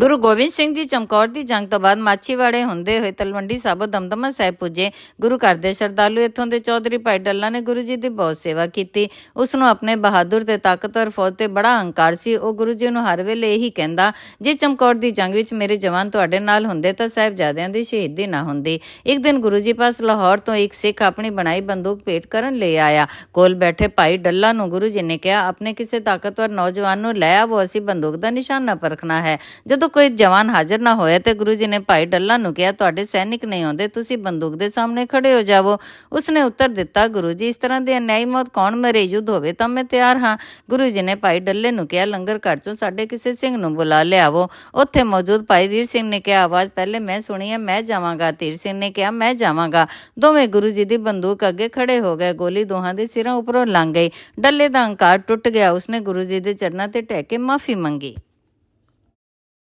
ਗੁਰੂ ਗੋਬਿੰਦ ਸਿੰਘ ਜੀ ਚਮਕੌਰ ਦੀ ਜੰਗ ਤੋਂ ਬਾਅਦ ਮਾਛੀਵਾੜੇ ਹੁੰਦੇ ਹੋਏ ਤਲਵੰਡੀ ਸਾਬੋ ਦਮਦਮਾ ਸਾਹਿਬ ਪੁੱਜੇ। ਗੁਰੂ ਘਰ ਦੇ ਸ਼ਰਧਾਲੂ ਇੱਥੋਂ ਦੇ ਚੌਧਰੀ ਭਾਈ ਡੱਲਾ ਨੇ ਗੁਰੂ ਜੀ ਦੀ ਬਹੁਤ ਸੇਵਾ ਕੀਤੀ। ਉਸ ਨੂੰ ਆਪਣੇ ਬਹਾਦਰ ਤੇ ਤਾਕਤਵਰ ਫੌਜ ਤੇ ਬੜਾ ਹੰਕਾਰ ਸੀ। ਉਹ ਗੁਰੂ ਜੀ ਨੂੰ ਹਰ ਵੇਲੇ ਇਹੀ ਕਹਿੰਦਾ, ਜੇ ਚਮਕੌਰ ਦੀ ਜੰਗ ਵਿੱਚ ਮੇਰੇ ਜਵਾਨ ਤੁਹਾਡੇ ਨਾਲ ਹੁੰਦੇ ਤਾਂ ਸਾਹਿਬਜ਼ਾਦਿਆਂ ਦੀ ਸ਼ਹੀਦੀ ਨਾ ਹੁੰਦੀ। ਇੱਕ ਦਿਨ ਗੁਰੂ ਜੀ ਪਾਸ ਲਾਹੌਰ ਤੋਂ ਇੱਕ ਸਿੱਖ ਆਪਣੀ ਬਣਾਈ ਬੰਦੂਕ ਭੇਟ ਕਰਨ ਲਈ ਆਇਆ। ਕੋਲ ਬੈਠੇ ਭਾਈ ਡੱਲਾ ਨੂੰ ਗੁਰੂ ਜੀ ਨੇ ਕਿਹਾ, ਆਪਣੇ ਕਿਸੇ ਤਾਕਤਵਰ ਨੌਜਵਾਨ ਨੂੰ ਲੈ ਆਵੋ, ਅਸੀਂ ਬੰਦੂਕ ਦਾ ਨਿਸ਼ਾਨਾ ਪਰਖਣਾ ਹੈ। ਜਦੋਂ ਕੋਈ ਜਵਾਨ ਹਾਜ਼ਰ ਨਾ ਹੋਇਆ ਤੇ ਗੁਰੂ ਜੀ ਨੇ ਭਾਈ ਡੱਲਾ ਨੂੰ ਕਿਹਾ, ਤੁਹਾਡੇ ਸੈਨਿਕ ਨਹੀਂ ਆਉਂਦੇ, ਤੁਸੀਂ ਬੰਦੂਕ ਦੇ ਸਾਹਮਣੇ ਖੜੇ ਹੋ ਜਾਵੋ। ਉਸਨੇ ਉੱਤਰ ਦਿੱਤਾ, ਗੁਰੂ ਜੀ, ਇਸ ਤਰ੍ਹਾਂ ਦੀ ਅਨਿਆਈ ਮੌਤ ਕੌਣ ਮਰੇ ਯੁੱਧ ਹੋਵੇ ਤਾਂ ਮੈਂ ਤਿਆਰ ਹਾਂ। ਗੁਰੂ ਜੀ ਨੇ ਭਾਈ ਡੱਲੇ ਨੂੰ ਕਿਹਾ, ਲੰਗਰ ਘਰ ਚੋਂ ਸਾਡੇ ਕਿਸੇ ਸਿੰਘ ਨੂੰ ਬੁਲਾ ਲਿਆਵੋ। ਉੱਥੇ ਮੌਜੂਦ ਭਾਈ ਵੀਰ ਸਿੰਘ ਨੇ ਕਿਹਾ, ਆਵਾਜ਼ ਪਹਿਲੇ ਮੈਂ ਸੁਣੀ ਹੈ, ਮੈਂ ਜਾਵਾਂਗਾ। ਧੀਰ ਸਿੰਘ ਨੇ ਕਿਹਾ, ਮੈਂ ਜਾਵਾਂਗਾ। ਦੋਵੇਂ ਗੁਰੂ ਜੀ ਦੀ ਬੰਦੂਕ ਅੱਗੇ ਖੜੇ ਹੋ ਗਏ, ਗੋਲੀ ਦੋਹਾਂ ਦੇ ਸਿਰਾਂ ਉੱਪਰੋਂ ਲੰਘ ਗਈ। ਡੱਲੇ ਦਾ ਹੰਕਾਰ ਟੁੱਟ ਗਿਆ, ਉਸਨੇ ਗੁਰੂ ਜੀ ਦੇ ਚਰਨਾਂ ਤੇ ਟਹਿ ਕੇ ਮਾਫੀ ਮੰਗੀ।